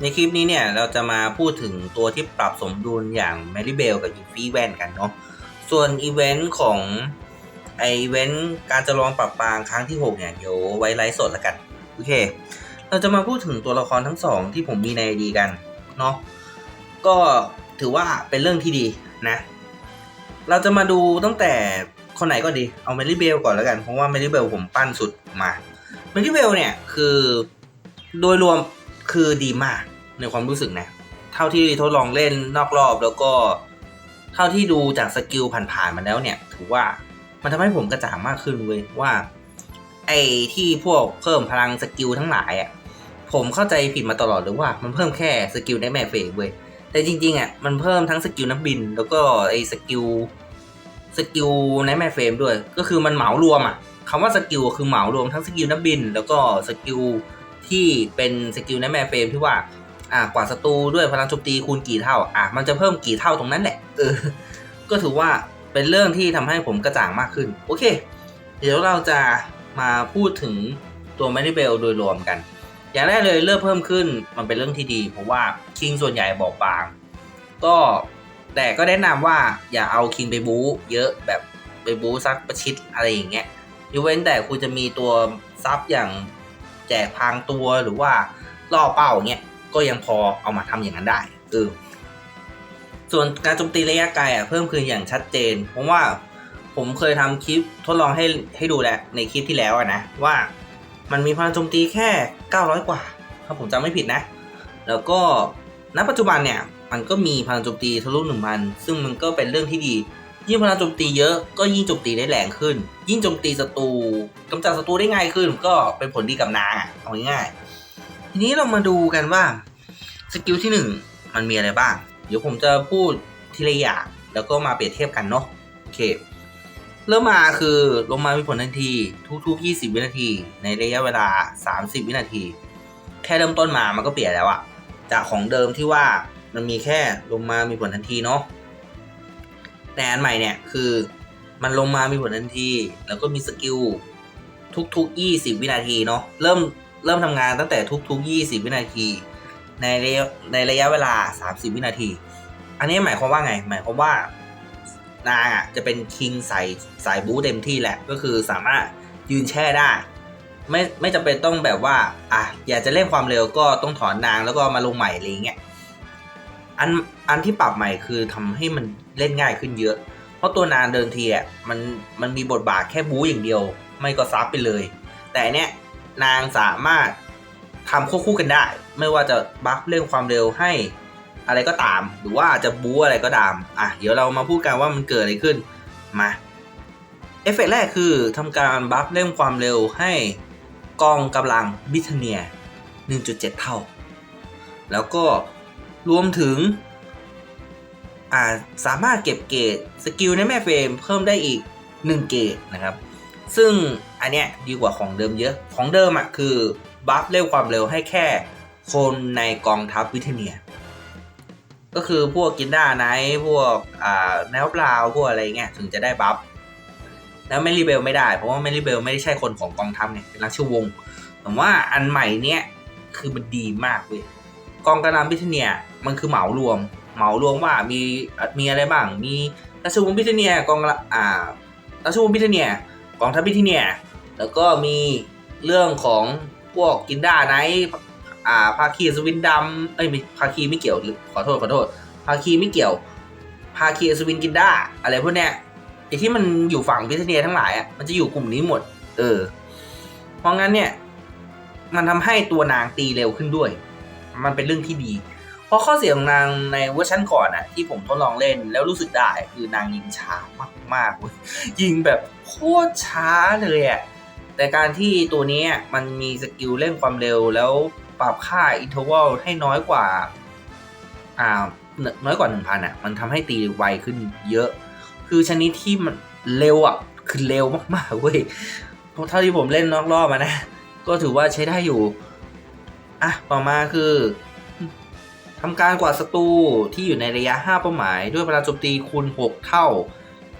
ในคลิปนี้เนี่ยเราจะมาพูดถึงตัวที่ปรับสมดุลอย่างแมรี่เบลกับอินฟี่แวนกันเนาะส่วนอีเวนต์ของไออีเวนต์การจะลองปรับปรางครั้งที่ 6 เนี่ยเดี๋ยวไว้ไลฟ์สดล้วกันโอเค เราจะมาพูดถึงตัวละครทั้งสองที่ผมมีในดีกันเนาะก็ถือว่าเป็นเรื่องที่ดีนะ เราจะมาดูตั้งแต่คนไหนก็ดีเอาเมลี่เบลก่อนแล้วกัน เพราะว่าเมลี่เบลผมปั้นสุดมาเมลี่เบลเนี่ยคือโดยรวมคือดีมาก ในความรู้สึกนะ เท่าที่ทดลองเล่นนอกรอบแล้วก็ เท่าที่ดูจากสกิลผ่านๆมาแล้วเนี่ย ถือว่ามันทำให้ผมกระจ่างมากขึ้นเว้ยว่า ไอ้ที่พวกเพิ่มพลังสกิลทั้งหลายอะผมเข้าใจผิดมาตลอดเลยว่ามันเพิ่มแค่สกิลในแม่เฟกเว้ยแต่จริงๆอะมันเพิ่มทั้งสกิลนักบิน แล้วก็ไอ้สกิลสกิลในแม่เฟรมด้วย ก็คือมันเหมารวมอะคำว่าสกิลคือเหมารวมทั้งสกิลนักบิน แล้วก็สกิลที่เป็นสกิลในแม่เฟรมที่ว่า อ่ากว่าศัตรูด้วยพลังโจมตีคูณกี่เท่าอะมันจะเพิ่มกี่เท่าตรงนั้นแหละเออก็ถือว่าเป็นเรื่องที่ทำให้ผมกระจ่างมากขึ้น โอเค เดี๋ยวเราจะมาพูดถึงตัวแมนิเบลโดยรวมกัน อย่างแรกเลยเลือกเพิ่มขึ้นมันเป็นเรื่องที่ดี เพราะว่าคิงส่วนใหญ่บอบบาง ก็แต่ก็แนะนำว่าอย่าเอาคิงไปบู๊เยอะแบบไปบู๊ซักประชิดอะไรอย่างเงี้ยยกเว้นแต่คุณจะมีตัวซับอย่างแจกพางตัวหรือว่าล่อเป้าเงี้ย ก็ยังพอเอามาทำอย่างนั้นได้เออส่วนการโจมตีระยะไกลอะเพิ่มขึ้นอย่างชัดเจน เพราะว่าผมเคยทำคลิปทดลองให้ให้ดูแหล้วในคลิปที่แล้วอะนะว่ามันมีพลังโจมตีแค่ 900 กว่า ถ้าผมจำไม่ผิดนะ แล้วก็ณปัจจุบันเนี่ยมันก็มีพลังโจมตีทะลุ1,000ซึ่งมันก็เป็นเรื่องที่ดี ยิ่งพลังโจมตีเยอะก็ยิ่งโจมตีได้แรงขึ้น ยิ่งโจมตีศัตรูกำจัดศัตรูได้ง่ายขึ้น ก็เป็นผลดีกับนางอะเอาง่ายๆ ทีนี้เรามาดูกันว่าสกิลที่หนึ่งมันมีอะไรบ้าง เดี๋ยวผมจะพูดทีละอย่างแล้วก็มาเปรียบเทียบกันเนาะโอเค เริ่มมาคือลงมามีผลทันทีทุกๆ 20 วินาที ในระยะเวลา 30 วินาที แค่เริ่มต้นมามันก็เปลี่ยนแล้วอะจากของเดิมที่ว่ามันมีแค่ลงมามีผลทันทีเนาะแต่อันใหม่เนี่ยคือมันลงมามีผลทันที แล้วก็มีสกิลทุกๆ 20 วินาทีเนาะเริ่ม เริ่มทำงานตั้งแต่ทุก ๆ 20 วินาที ในระยะในระยะเวลา 30 วินาที อันนี้หมายความว่าไง หมายความว่านางอะจะเป็นคิงใส่สายบู๊เต็มที่แหละ ก็คือสามารถยืนแช่ได้ ไม่ไม่จำเป็นต้องแบบว่าอะอยากจะเล่นความเร็วก็ต้องถอนนางแล้วก็มาลงใหม่อะไรเงี้ยอันอันที่ปรับใหม่คือทำให้มันเล่นง่ายขึ้นเยอะ เพราะตัวนางเดินทีอะมันมันมีบทบาทแค่บู๊อย่างเดียว ไม่ก็ซับไปเลย แต่เนี้ย นางสามารถทำควบคู่กันได้ ไม่ว่าจะบัฟเรื่องความเร็วให้อะไรก็ตาม หรือว่าจะบู๊อะไรก็ตาม อะ เดี๋ยวเรามาพูดกันว่ามันเกิดอะไรขึ้น มา เอฟเฟกต์แรกคือทำการบัฟเรื่องความเร็วให้กองกำลังบิทเนีย 1.7 เท่า แล้วก็รวมถึงอ่าสามารถเก็บเกรดสกิลในแม่เฟรมเพิ่มได้อีก 1 เกรดนะครับ ซึ่งอันเนี้ยดีกว่าของเดิมเยอะ ของเดิมอะคือบัฟเร็วความเร็วให้แค่คนในกองทัพวิเทเนีย ก็คือพวกกินด้าไนพวกอ่าแนวเปล่าพวกอะไรเงี้ยถึงจะได้บัฟแล้วเมลิเบลไม่ได้ เพราะว่าเมลิเบลไม่ได้ใช่คนของกองทัพเนี่ยเป็นราชวงศ์แต่ว่าอันใหม่เนี้ยคือมันดีมากเว้ยกองกำลังบิทเนียมันคือเหมารวม เหมารวมว่ามีมีอะไรบ้าง มีราชวงศ์บิทเนียกองลังอ่าราชวงศ์บิทเนีย กองทัพบิทเนีย แล้วก็มีเรื่องของพวกกินด้าไนท์อ่าภาคีสวินดำเอ้ยภาคีไม่เกี่ยวขอโทษขอโทษภาคีไม่เกี่ยวภาคีสวินกินด้าอะไรพวกเนี้ยไอที่มันอยู่ฝั่งพิษเนียทั้งหลายอะมันจะอยู่กลุ่มนี้หมด เออ เพราะงั้นเนี่ย มันทำให้ตัวนางตีเร็วขึ้นด้วย มันเป็นเรื่องที่ดี เพราะข้อเสียของนางในเวอร์ชันก่อนอะที่ผมทดลองเล่นแล้วรู้สึกได้คือนางยิงช้ามากๆเว้ยยิงแบบโคตรช้าเลยอะแต่การที่ตัวนี้มันมีสกิลเร่งความเร็วแล้วปรับค่าอินเทอร์วัลให้น้อยกว่าอ่าน้อยกว่า 1,000อะมันทำให้ตีไวขึ้นเยอะ คือชนิดที่มันเร็วอะคือเร็วมากๆเว้ยเพราะเท่าที่ผมเล่นนอกรอบมานะ ก็ถือว่าใช้ได้อยู่ อะ ต่อมาคือ ทำการกวาดศัตรูที่อยู่ในระยะ 5 เป้าหมาย ด้วยพลังโจมตีคูณ 6 เท่า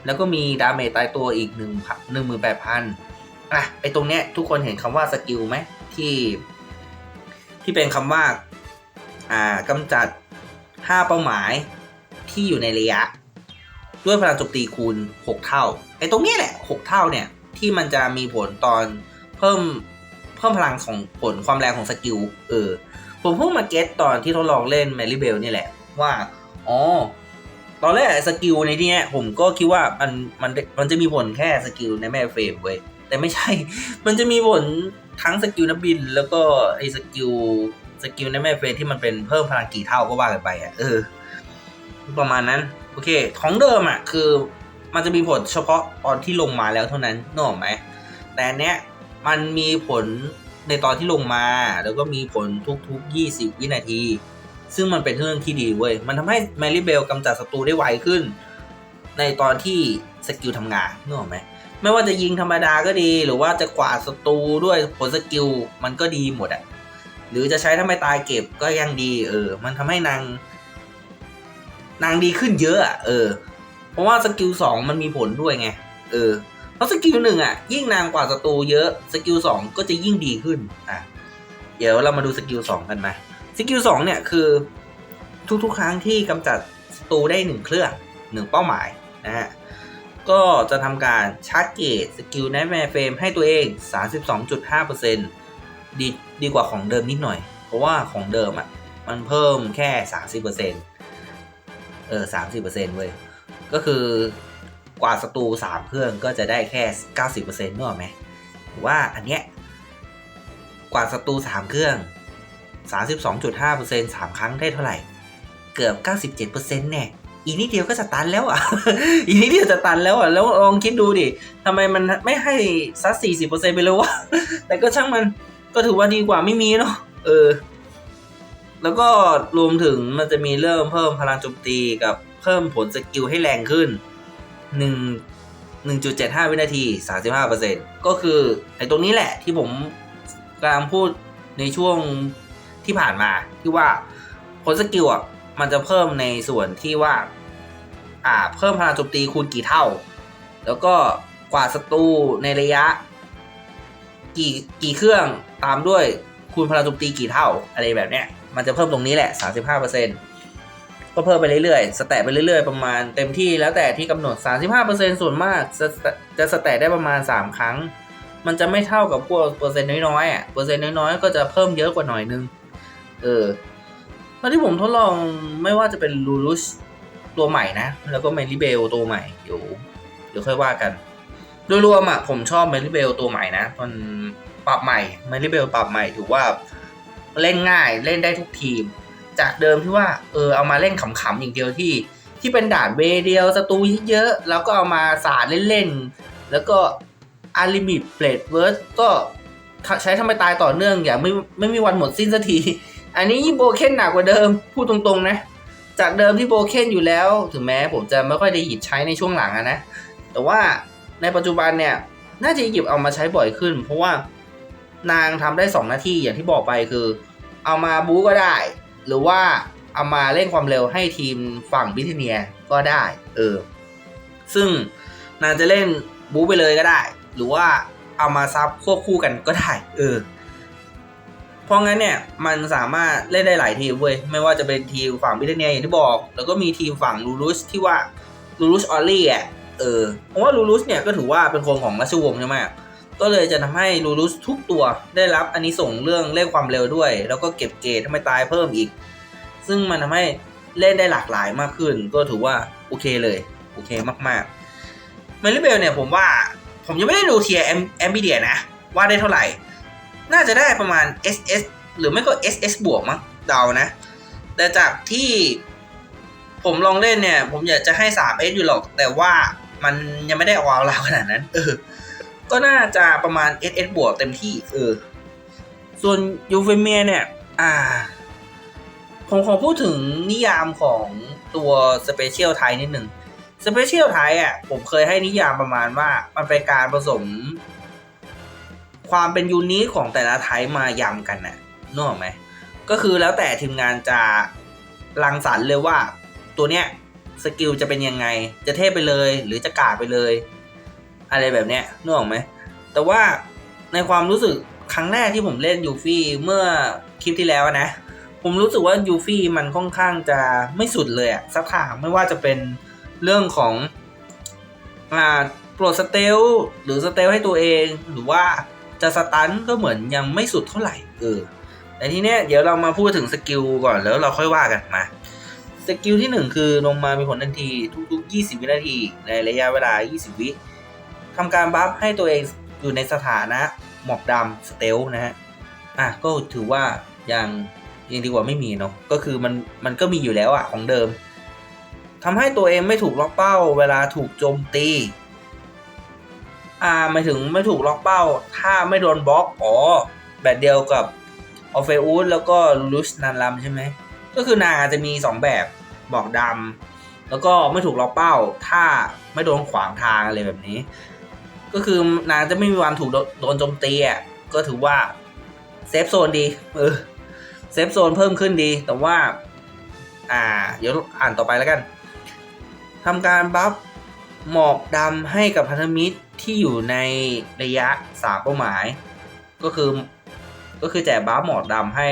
แล้วก็มีดาเมจตายตัวอีก 1 1 8 0 0อะไอตรงเนี้ยทุกคนเห็นคำว่าสกิลไหมที่ที่เป็นคำว่าอ่ากำจัด 5 เป้าหมายที่อยู่ในระยะ ด้วยพลังโจมตีคูณ 6 เท่าไอ้ตรงเนี้ยแหละ 6 เท่าเนี่ยที่มันจะมีผลตอนเพิ่มเพิ่มพลังของผลความแรงของสกิลเออ ผมเพิ่งมาเก็ตตอนที่ทดลองเล่นแมรี่เบลนี่แหละว่าอ๋อตอนแรกสกิลในที่นี้ผมก็คิดว่ามันมันมันจะมีผลแค่สกิลในแม่เฟรมเว้ยแต่ไม่ใช่ มันจะมีผลทั้งสกิลนักบิน แล้วก็ไอ้สกิลสกิลในแม่เฟรมที่มันเป็นเพิ่มพลังกี่เท่าก็ว่ากันไปอะเออ ประมาณนั้น โอเค ของเดิมอะคือมันจะมีผลเฉพาะตอนที่ลงมาแล้วเท่านั้นนึกออกไหมแต่เนี้ยมันมีผล ในตอนที่ลงมา แล้วก็มีผลทุกๆ 20 วินาที ซึ่งมันเป็นเรื่องที่ดีเว้ย มันทำให้แมรี่เบลกำจัดศัตรูได้ไวขึ้น ในตอนที่สกิลทำงานนึกออกไหมไม่ว่าจะยิงธรรมดาก็ดี หรือว่าจะกวาดศัตรูด้วยผลสกิลมันก็ดีหมดอะหรือจะใช้ถ้าไม่ตายเก็บก็ยังดี เออ มันทำให้นาง นางดีขึ้นเยอะอะเออ เพราะว่าสกิลสองมันมีผลด้วยไง เออ เพราะสกิลหนึ่งอะยิ่งนางกว่าศัตรูเยอะสกิลสองก็จะยิ่งดีขึ้นอะเดี๋ยวเรามาดูสกิลสองกันไหมสกิลสองเนี่ยคือ ทุกๆ ครั้งที่กำจัดศัตรูได้หนึ่งเครื่องหนึ่งเป้าหมายนะฮะก็จะทำการชาร์จเกตสกิลในแมเฟรมให้ตัวเอง 32.5%ดีดีกว่าของเดิมนิดหน่อย เพราะว่าของเดิมอะมันเพิ่มแค่ 30%เออ30%เว้ยก็คือ กว่าศัตรู3เครื่องก็จะได้แค่ 90%นึกออกไหมหรือว่าอันเนี้ยกว่าศัตรู3เครื่อง 32.5% 3 ครั้งได้เท่าไหร่ เกือบ 97%แน่อีนิดเดียวก็จะตันแล้วอะ อีนิดเดียวจะตันแล้วอะ แล้วลองคิดดูดิทำไมมันไม่ให้สัก40%ไปเลยวะ แต่ก็ช่างมัน ก็ถือว่าดีกว่าไม่มีเนาะ เออ แล้วก็รวมถึงมันจะมีเริ่มเพิ่มพลังโจมตีกับเพิ่มผลสกิลให้แรงขึ้น 1 1.75 วินาที 35%ก็คือไอ้ตรงนี้แหละที่ผมกำลังพูดในช่วงที่ผ่านมาที่ว่าผลสกิลอะมันจะเพิ่มในส่วนที่ว่า อ่า เพิ่มพลังโจมตีคูณกี่เท่า แล้วก็กว่าดศัตรูในระยะ กี่กี่เครื่องตามด้วยคูณพลังโจมตีกี่เท่าอะไรแบบเนี้ยมันจะเพิ่มตรงนี้แหละ 35% ก็เพิ่มไปเรื่อยๆ สแตทไปเรื่อยๆ ประมาณเต็มที่แล้วแต่ที่กำหนด 35%ส่วนมากจะจะสแตทได้ประมาณ 3 ครั้ง มันจะไม่เท่ากับพวกเปอร์เซ็นต์น้อยๆอะเปอร์เซ็นต์น้อยๆ ก็จะเพิ่มเยอะกว่าหน่อยนึง เออตอนที่ผมทดลองไม่ว่าจะเป็นลูรุชตัวใหม่นะ แล้วก็เมลิเบลตัวใหม่ เดี๋ยวเดี๋ยวค่อยว่ากัน โดยรวมอะผมชอบเมลิเบลตัวใหม่นะมันปรับใหม่เมลิเบลปรับใหม่ถือว่าเล่นง่ายเล่นได้ทุกทีม จากเดิมที่ว่าเออเอามาเล่นขำๆอย่างเดียวที่ ที่เป็นด่านเวเดียวศัตรูเยอะๆแล้วก็เอามาสาดเล่นๆแล้วก็อาริมิตเ a ดเวิร์สก็ใช้ทำไมตายต่อเนื่องอย่างไม่ไม่มีวันหมดสิ้นสักที อันนี้ยิ่งโบเคนหนักกว่าเดิมพูดตรงๆนะ จากเดิมที่โบเคนอยู่แล้ว ถึงแม้ผมจะไม่ค่อยได้หยิบใช้ในช่วงหลังอะนะ แต่ว่าในปัจจุบันเนี่ยน่าจะหยิบเอามาใช้บ่อยขึ้น เพราะว่านางทำได้ 2 หน้าที่อย่างที่บอกไปคือ เอามาบูก็ได้ หรือว่าเอามาเล่นความเร็วให้ทีมฝั่งบิทเนียก็ได้เออซึ่งนางจะเล่นบู๊ไปเลยก็ได้ หรือว่าเอามาซับควบคู่กันก็ได้เออเพราะงั้นเนี่ยมันสามารถเล่นได้หลายทีมเว้ยไม่ว่าจะเป็นทีมฝั่งบิทเนียอย่างที่บอก แล้วก็มีทีมฝั่งลูรุสที่ว่าลูรุสออลลี่อะเออเพราะว่าลูรุสเนี่ยก็ถือว่าเป็นคนของราชวงศ์ใช่ไหม ก็เลยจะทำให้ลูรุสทุกตัวได้รับอันนี้ส่งเรื่องเล่นความเร็วด้วย แล้วก็เก็บเกรดทำไมตายเพิ่มอีก ซึ่งมันทำให้เล่นได้หลากหลายมากขึ้น ก็ถือว่าโอเคเลย โอเคมากๆเมลิเบลเนี่ยผมว่าผมยังไม่ได้ดูเทียแอมบิเดียนะ ว่าได้เท่าไหร่ น่าจะได้ประมาณ SS หรือไม่ก็ SS บวกมั้งเดานะ แต่จากที่ผมลองเล่นเนี่ย ผมอยากจะให้ 3S อยู่หรอก แต่ว่ามันยังไม่ได้ออกราวขนาดนั้น เออ ก็น่าจะประมาณ SS บวกเต็มที่เออส่วนยูเฟเมียเนี่ย อ่า ผมขอพูดถึงนิยามของตัวสเปเชียลไทยนิดหนึ่งสเปเชียลไทยอะผมเคยให้นิยามประมาณว่า มันเป็นการผสม ความเป็นยูนิคของแต่ละไทยมายำกันน่ะนึกออกไหม ก็คือแล้วแต่ทีมงานจะรังสรรค์เลยว่า ตัวเนี้ยสกิลจะเป็นยังไง จะเทพไปเลย หรือจะกาดไปเลย อะไรแบบเนี้ยนึกออกไหมแต่ว่าในความรู้สึกครั้งแรกที่ผมเล่นยูฟี่เมื่อคลิปที่แล้วนะ ผมรู้สึกว่ายูฟี่มันค่อนข้างจะไม่สุดเลยอะสักทางไม่ว่าจะเป็นเรื่องของอ่าปรดสเตลหรือสเตลให้ตัวเอง หรือว่าจะสตันก็เหมือนยังไม่สุดเท่าไหร่เออแต่ทีเนี้ยเดี๋ยวเรามาพูดถึงสกิลก่อนแล้วเราค่อยว่ากันมาสกิลที่หนึ่งคือลงมามีผลทันทีทุกๆ 20 วินาทีในระยะเวลา 20 วิท ทำการบัฟให้ตัวเองอยู่ในสถานะหมอกดำสเตลนะฮะอะก็ถือว่ายังยังดีกว่าไม่มีเนาะก็คือมันมันก็มีอยู่แล้วอะของเดิมทำให้ตัวเองไม่ถูกล็อกเป้า เวลาถูกโจมตีอ่าหมายถึงไม่ถูกล็อกเป้า ถ้าไม่โดนบล็อกอ๋อแบบเดียวกับออฟเฟอูสแล้วก็ลูชนันลัมใช่ไหมก็คือนางอาจจะมี 2 แบบบอกดำแล้วก็ไม่ถูกล็อกเป้า ถ้าไม่โดนขวางทางอะไรแบบนี้ ก็คือนางจะไม่มีวันถูกโดนโจมตีอะก็ถือว่าเซฟโซนดี เออเซฟโซนเพิ่มขึ้นดี แต่ว่า อ่า เดี๋ยวอ่านต่อไปแล้วกันทำการบัฟหมอกดำให้กับพันธมิตรที่อยู่ในระยะสามเป้าหมาย ก็คือ ก็คือแจกบัฟหมอกดำให้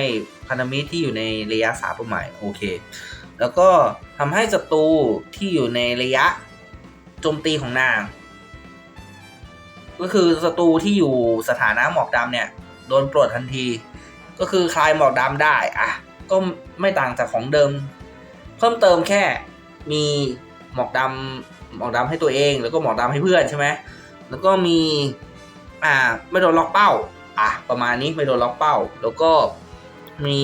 พันธมิตรที่อยู่ในระยะสามเป้าหมายโอเค แล้วก็ทำให้ศัตรูที่อยู่ในระยะโจมตีของนาง ก็คือศัตรูที่อยู่สถานะหมอกดำเนี่ย โดนปลดทันที ก็คือคลายหมอกดำได้อะก็ไม่ต่างจากของเดิม เพิ่มเติมแค่มีหมอกดำหมอกดำให้ตัวเอง แล้วก็หมอกดำให้เพื่อนใช่ไหมแล้วก็มีอ่าไม่โดนล็อกเป้าอะประมาณนี้ไม่โดนล็อกเป้า แล้วก็มี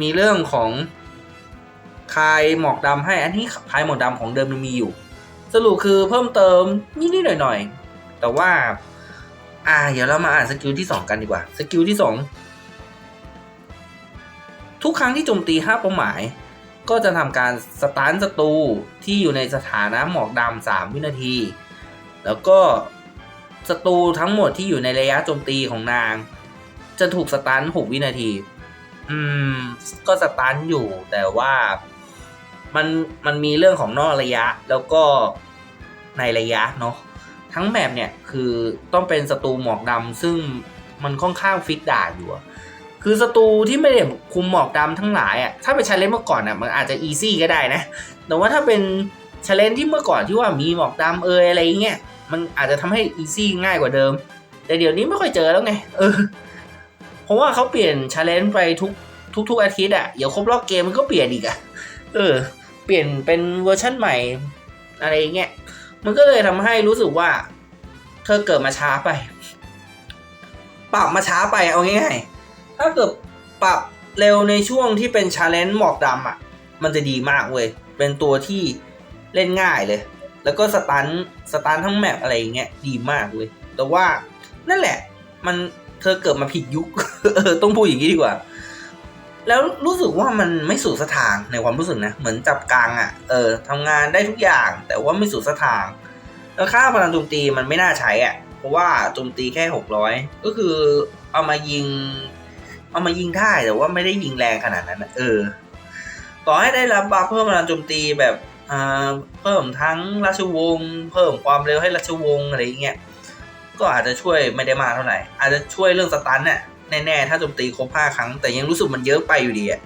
มีเรื่องของคลายหมอกดำให้อันนี้คลายหมอกดำของเดิมมันมีอยู่ สรุปคือเพิ่มเติมนิดๆหน่อยๆ แต่ว่า อ่า เดี๋ยวเรามาอ่านสกิลที่ 2 กันดีกว่า สกิลที่ 2 ทุกครั้งที่โจมตี5เป้าหมาย ก็จะทำการสตาร์ทศัตรูที่อยู่ในสถานะหมอกดำ3วินาที แล้วก็ศัตรูทั้งหมดที่อยู่ในระยะโจมตีของนาง จะถูกสตัน6วินาที อืม ก็สตันอยู่แต่ว่ามันมันมีเรื่องของนอกระยะแล้วก็ในระยะเนาะ ทั้งแมปเนี่ยคือต้องเป็นศัตรูหมอกดำซึ่งมันค่อนข้างฟิกด่าอยู่อะคือศัตรูที่ไม่ได้คุมหมอกดำทั้งหลายอะถ้าเป็นชาเลนจ์เมื่อก่อนอะมันอาจจะอีซี่ก็ได้นะ แต่ว่าถ้าเป็นชาเลนจ์ที่เมื่อก่อนที่ว่ามีหมอกดำเอยอะไรเงี้ยมันอาจจะทำให้อีซี่ง่ายกว่าเดิม แต่เดี๋ยวนี้ไม่ค่อยเจอแล้วไงเออเพราะว่าเขาเปลี่ยนชาเลนจ์ไปทุกทุกทุกอาทิตย์อะเดี๋ยวครบรอบเกมมันก็เปลี่ยนอีกอะเออ เปลี่ยนเป็นเวอร์ชั่นใหม่อะไรเงี้ย มันก็เลยทำให้รู้สึกว่า เธอเกิดมาช้าไป ปรับมาช้าไปเอาง่ายๆถ้าเกิดปรับเร็วในช่วงที่เป็นชาเลนจ์หมอกดำอะ มันจะดีมากเว้ย เป็นตัวที่เล่นง่ายเลย แล้วก็สตันสตันทั้งแมปอะไรอย่างเงี้ยดีมากเลย แต่ว่านั่นแหละ มันเธอเกิดมาผิดยุค ต้องพูดอย่างนี้ดีกว่า แล้วรู้สึกว่ามันไม่สู่สถางในความรู้สึกนะ เหมือนจับกลางอะ่ะ เออทำงานได้ทุกอย่าง แต่ว่าไม่สู่สถางแล้วค่าพลังโจมตีมันไม่น่าใช้อะ่ะ เพราะว่าโจมตีแค่หกร้อยก็คือเอามายิง เอามายิงได้แต่ว่าไม่ได้ยิงแรงขนาดนั้นเออ ต่อให้ได้รับบัฟเพิ่มพลังโจมตีแบบอ่าเพิ่มทั้งราชวงศ์เพิ่มความเร็วให้ราชวงศ์อะไรอย่างเงี้ยก็อาจจะช่วยไม่ได้มากเท่าไหร่อาจจะช่วยเรื่องสตันเนี่ย แน่ๆ ถ้าโจมตีครบห้าครั้ง แต่ยังรู้สึกมันเยอะไปอยู่ดีอะ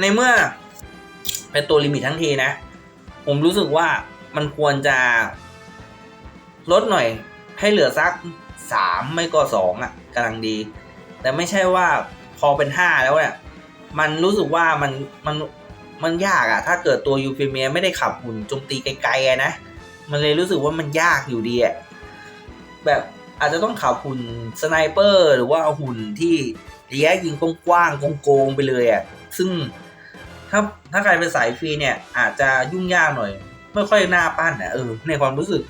ในเมื่อเป็นตัวลิมิตทั้งทีนะ ผมรู้สึกว่ามันควรจะลดหน่อยให้เหลือสักสามไม่ก็สองอะกำลังดี แต่ไม่ใช่ว่าพอเป็นห้าแล้วเนี่ยมันรู้สึกว่ามันมันมันยากอะถ้าเกิดตัวยูฟิเมียไม่ได้ขับหุ่นโจมตีไกลๆนะ มันเลยรู้สึกว่ามันยากอยู่ดีอะแบบ อาจจะต้องขับหุ่นสไนเปอร์หรือว่าหุ่นที่ระยะยิงกว้างๆโกงๆไปเลยอะซึ่งถ้าถ้าใครเป็นสายฟรีเนี่ย อาจจะยุ่งยากหน่อย ไม่ค่อยน่าปั้นอะเออในความรู้สึก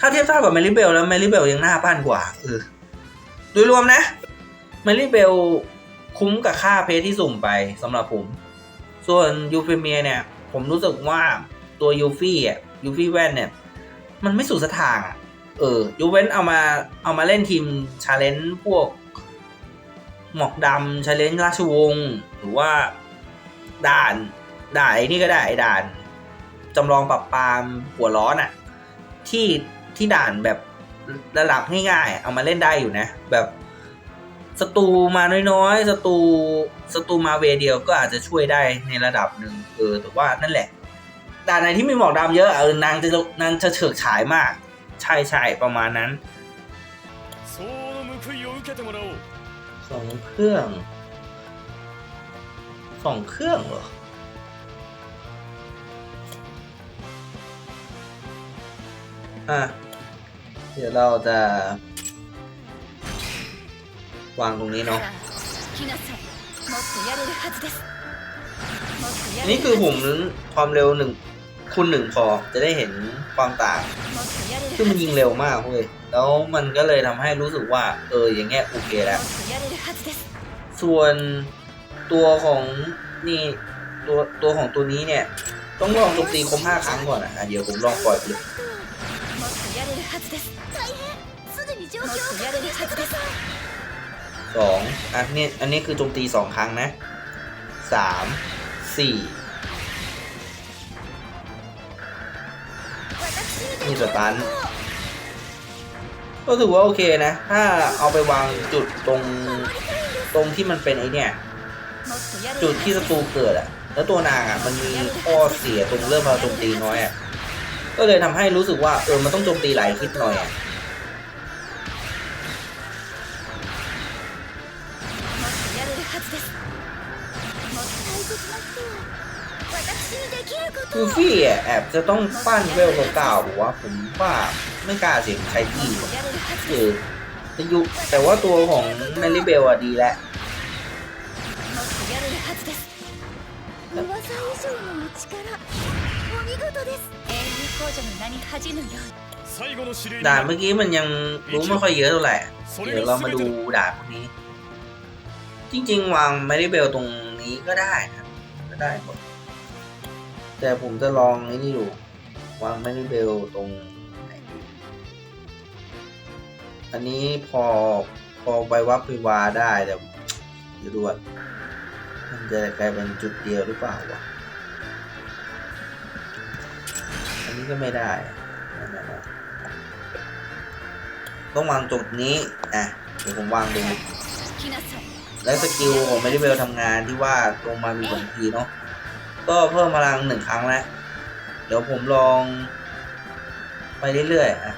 ถ้าเทียบเท่ากับแมรี่เบลแล้วแมรี่เบลยังน่าปั้นกว่าเออโดยรวมนะแมรี่เบลคุ้มกับค่าเพจที่สุ่มไปสำหรับผม ส่วนยูเฟเมียเนี่ย ผมรู้สึกว่าตัวยูฟี่อะยูฟี่แว่นเนี่ย มันไม่สุดสถางอะ เออยูเว้นเอามาเอามาเล่นทีมชาเลนจ์พวก หมอกดำชาเลนจ์ราชวงศ์หรือว่าด่านด่านไอ้นี่ก็ได้ไอ้ด่านจำลองปรับปรามหัวร้อนอะ ที่ที่ด่านแบบระดับง่ายๆเอามาเล่นได้อยู่นะ แบบศัตรูมาน้อยๆศัตรูศัตรูมาเวย์เดียวก็อาจจะช่วยได้ในระดับหนึ่งเออแต่ว่านั่นแหละด่านไหนที่มีหมอกดำเยอะเออนางจะนางจะเฉิกฉายมาก ใช่ใช่ประมาณนั้นสองเครื่องสองเครื่องเหรออะเดี๋ยวเราจะ วางตรงนี้เนาะนี่คือผมความเร็วหนึ่ง คุณหนึ่งพอจะได้เห็นความต่างคือมันยิงเร็วมากเว้ยแล้วมันก็เลยทำให้รู้สึกว่า เอออย่างเงี้ยโอเคแล้ว ส่วนตัวของนี่ตัวตัวของตัวนี้เนี่ย ต้องลองโจมตีครบห้าครั้งก่อนอะเดี๋ยวผมลองปล่อยไปเสองอันนี้อันนี้คือโจมตีสองครั้งนะสามสี่ มีสตันก็ถือว่าโอเคนะ ถ้าเอาไปวางจุดตรงตรงที่มันเป็นไอเนี่ยจุดที่ศัตรูเกิดอะแล้วตัวนางอะมันมีข้อเสียตรงเริ่มมาลังโจมตีน้อยอะก็เลยทำให้รู้สึกว่าเออมันต้องโจมตีหลายคิดหน่อยอะ กูฟี่แอบจะต้องปั้นเวลเก่าๆว่าผมว่าไม่กล้าเสียงใช้ที่คือจะยุแต่ว่าตัวของแมรี่เบลอะดีแหละด่านเมื่อกี้มันยังรู้ไม่ค่อยเยอะเท่าไหร่เดี๋ยวเรามาดูด่านพวกนี้ จริง ๆ วางแมรี่เบลตรงนี้ก็ได้ครับก็ได้หมด แต่ผมจะลองไอ้นี่ดูวางไม่ได้เบลตรงไหนอันนี้พอพอไปวับไปวาได้แต่เดี๋ดูว่มันจะกลายเป็นจุดเดียวหรือเปล่าวะอันนี้ก็ไม่ได้ต้องวางจุดนี้อะเดี๋ยวผมวางดูและสกิลของม่ได้เบลทำงานที่ว่าตรงมามีผลทีเนาะ ก็เพิ่มพลังหนึ่งครั้งแล้ว เดี๋ยวผมลอง ไปเรื่อยๆอะ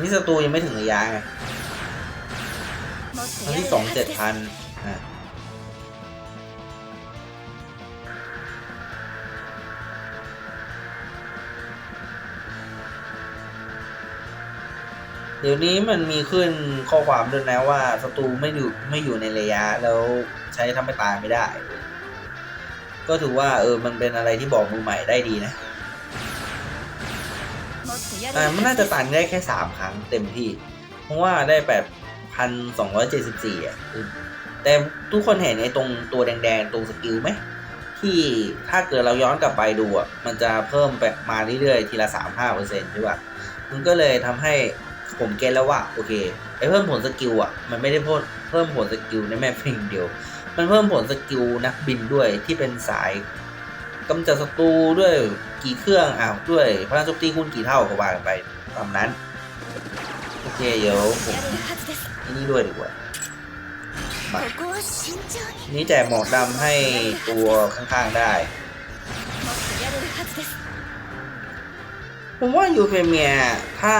นี่ศัตรูยังไม่ถึงระยะไงครั้งที่สองเจ็ดพัน เดี๋ยวนี้มันมีขึ้นข้อความด้วยนะว่าศัตรูไม่อยู่ไม่อยู่ในระยะแล้วใช้ทำให้ตายไม่ได้ ก็ถือว่าเออมันเป็นอะไรที่บอกมือใหม่ได้ดีนะแต่ามันน่าจะตันได้แค่สามครั้งเต็มที่ เพราะว่าได้แปดพันสองร้อยเจ็ดสิบสี่อะแต่ทุกคนเห็นไอ้ตรงตัวแดงๆ ตรงสกิลไหมที่ถ้าเกิดเราย้อนกลับไปดูอะมันจะเพิ่มแบบมาเรื่อยๆ ทีละสามห้าเปอร์เซ็นต์ใช่ป่ะมันก็เลยทำให้ ผมเก็ตแล้วว่าโอเคไอ้เพิ่มผลสกิลอะมันไม่ได้เพิ่มเพิ่มผลสกิลในแม่เพียงเดียว มันเพิ่มผลสกิลนักบินด้วยที่เป็นสายกำจัดศัตรูด้วยกี่เครื่องอ้าวด้วยพลังโจมตีคุณกี่เท่าก็ว่ากันไปตามนั้น โอเคเดี๋ยวผมอันนี้ด้วยดีกว่ามานี่แจกหมอกดำให้ตัวข้างๆได้ ผมว่ายูเพเมียถ้า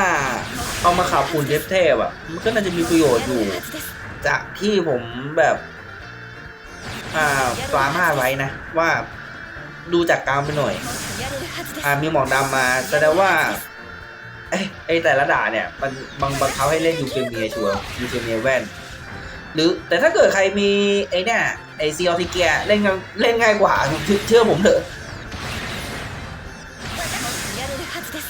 เอามาขับปูนเย็เทพอะ มันก็น่าจะมีประโยชน์อยู่ จากที่ผมแบบอ่าตามาไว้นะ ว่าดูจากกางไปหน่อย อ่ามีหมอกดำมาแสดงว่าไอ้แต่ละด่าเนี่ย มันบังบังเขาให้เล่นยูเคเมียชัวยูเคเมียแว่น หรือแต่ถ้าเกิดใครมีไอ้เนี่ยไอซีออติเกียเล่นเล่นง่ายกว่าเชื่อผมเถอะ ずです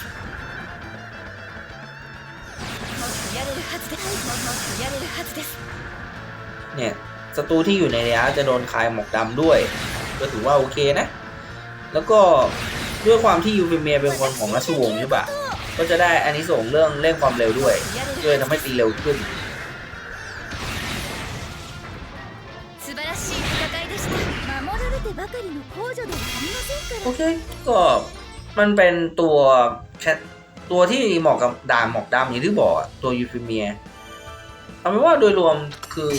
もっとやれるはずですもっとやれるはずです เนี่ยศัตรูที่อยู่ในระยะจะโดนคายหมอกดำด้วย ก็ถือว่าโอเคนะ แล้วก็ด้วยความที่ยูเฟเมียเป็นคนของราชวงศ์ใช่ปะก็จะได้อันนี้ส่งส์เรื่องเร่งความเร็วด้วย やれ เลย る ทำให้ตีเร็วขึ้น 素晴らしい戦いでした守られてばかりの公女ではありませんから โอเค ก็ มันเป็นตัวแคทตัวที่เหมาะกับดานหมอกดำอย่างที่บอกอตัวยูฟิเมียเอาเป็นว่าโดยรวมคือ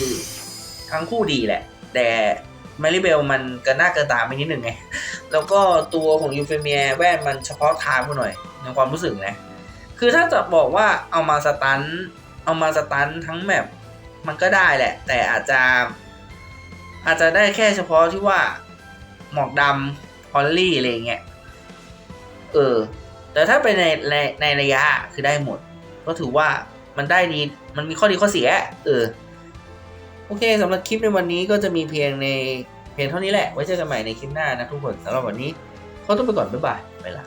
ทั้งคู่ดีแหละ แต่แมริเบลมันเกินหน้าเกินตาไปนิดหนึ่งไง แล้วก็ตัวของยูเฟเมียแว่นมันเฉพาะทางไปหน่อยในความรู้สึกนะ คือถ้าจะบอกว่าเอามาสตัน เอามาสตันทั้งแมปมันก็ได้แหละ แต่อาจจะ อาจจะได้แค่เฉพาะที่ว่าหมอกดำพอลลี่อะไรเงี้ย เออ แต่ถ้าไปในในในระยะคือได้หมด ก็ถือว่ามันได้ดี มันมีข้อดีข้อเสีย เออ โอเคสำหรับคลิปในวันนี้ก็จะมีเพียงในเพียงเท่านี้แหละ ไว้เจอกันใหม่ในคลิปหน้านะทุกคนสำหรับวันนี้เขาต้องไปก่อนบ๊ายบายไปละ